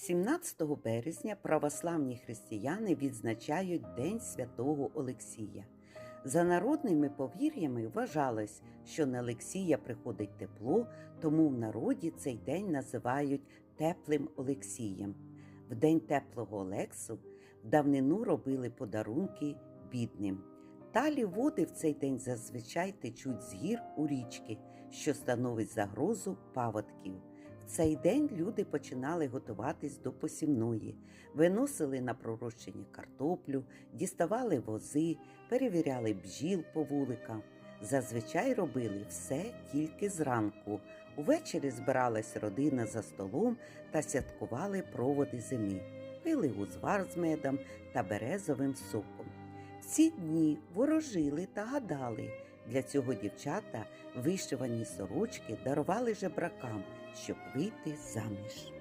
17 березня православні християни відзначають День святого Олексія. За народними повір'ями вважалось, що на Олексія приходить тепло, тому в народі цей день називають теплим Олексієм. В день теплого Олексу давнину робили подарунки бідним. Талі води в цей день зазвичай течуть з гір у річки, що становить загрозу паводків. Цей день люди починали готуватись до посівної, виносили на пророщення картоплю, діставали вози, перевіряли бджіл по вуликам. Зазвичай робили все тільки зранку. Увечері збиралась родина за столом та святкували проводи зими, пили узвар з медом та березовим соком. Ці дні ворожили та гадали. Для цього дівчата вишивані сорочки дарували жебракам, щоб вийти заміж.